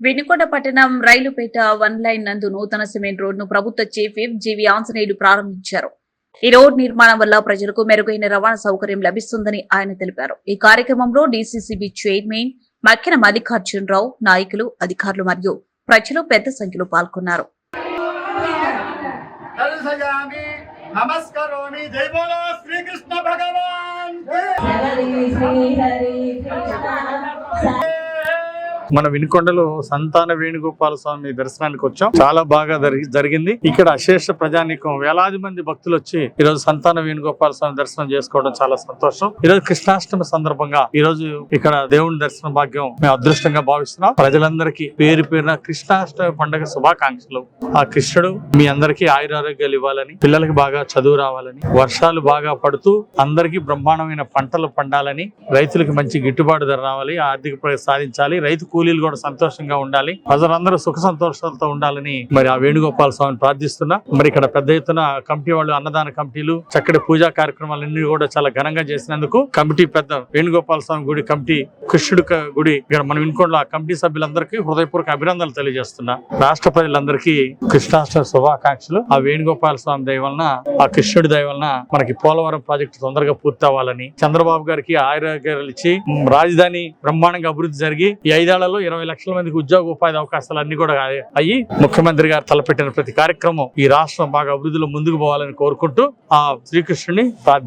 వినుకొండ పట్టణం Railpet one line నందు నూతన సిమెంట్ రోడ్ను ప్రభుత్వ చీఫ్ విప్ జీవి ఆంజనేయులు ప్రారంభించారు. ఈ రోడ్ నిర్మాణం వల్ల ప్రజలకు మెరుగైన రవాణా సౌకర్యం లభిస్తుందని ఆయన తెలిపారు. ఈ కార్యక్రమంలో డీసీసీబీ చైర్మన్ మక్కిన మల్లికార్జునరావు నాయకులు అధికారులు మరియు ప్రజలు పెద్ద సంఖ్యలో పాల్గొన్నారు. దర్శయామి మన వినుకొండలో సంతాన వేణుగోపాల స్వామి దర్శనానికి వచ్చాం. చాలా బాగా జరిగి- జరిగింది. ఇక్కడ అశేష ప్రజానీకం వేలాది మంది భక్తులు వచ్చి ఈ రోజు సంతాన వేణుగోపాల స్వామి దర్శనం చేసుకోవడం చాలా సంతోషం. ఈ రోజు కృష్ణాష్టమి సందర్భంగా ఈ రోజు ఇక్కడ దేవుని దర్శన భాగ్యం మేము అదృష్టంగా భావిస్తున్నాం. ప్రజలందరికీ పేరు పేరున కృష్ణాష్టమి పండుగ శుభాకాంక్షలు. ఆ కృష్ణుడు మీ అందరికీ ఆయురారోగ్యాలు ఇవ్వాలని పిల్లలకి బాగా చదువు రావాలని వర్షాలు బాగా పడుతూ అందరికీ బ్రహ్మాండమైన పంటలు పండాలని రైతులకు మంచి గిట్టుబాటు ధర రావాలి ఆర్థిక సాధించాలి రైతు కూలీలు కూడా సంతోషంగా ఉండాలి. ప్రజలందరూ సుఖ సంతోషాలతో ఉండాలని మరి ఆ వేణుగోపాల స్వామిని ప్రార్థిస్తున్నా. మరి ఇక్కడ పెద్ద ఎత్తున కమిటీ వాళ్ళు అన్నదాన కమిటీలు చక్కటి పూజా కార్యక్రమాలన్నీ కూడా చాలా ఘనంగా చేసినందుకు కమిటీ పెద్ద వేణుగోపాల స్వామి గుడి కమిటీ కృష్ణుడు గుడి ఇక్కడ మనం వినుకోండి ఆ కమిటీ సభ్యులందరికీ హృదయపూర్వక అభినందనలు తెలియజేస్తున్నా. రాష్ట్ర ప్రజలందరికీ కృష్ణాష్టమి శుభాకాంక్షలు. ఆ వేణుగోపాల స్వామి దయ వలన ఆ కృష్ణుడి దయ వలన మనకి పోలవరం ప్రాజెక్టు తొందరగా పూర్తి అవ్వాలని చంద్రబాబు గారికి ఆయుర్వేదాలు ఇచ్చి రాజధాని బ్రహ్మాండంగా అభివృద్ధి జరిగి ఈ జిల్లాలో ఇరవై లక్షల మందికి ఉద్యోగ ఉపాధి అవకాశాలు అన్ని కూడా అయ్యి ముఖ్యమంత్రి గారు తలపెట్టిన ప్రతి కార్యక్రమం ఈ రాష్ట్రం బాగా అభివృద్ధిలో ముందుకు పోవాలని కోరుకుంటూ ఆ శ్రీకృష్ణుని ప్రార్థిస్తున్నాం.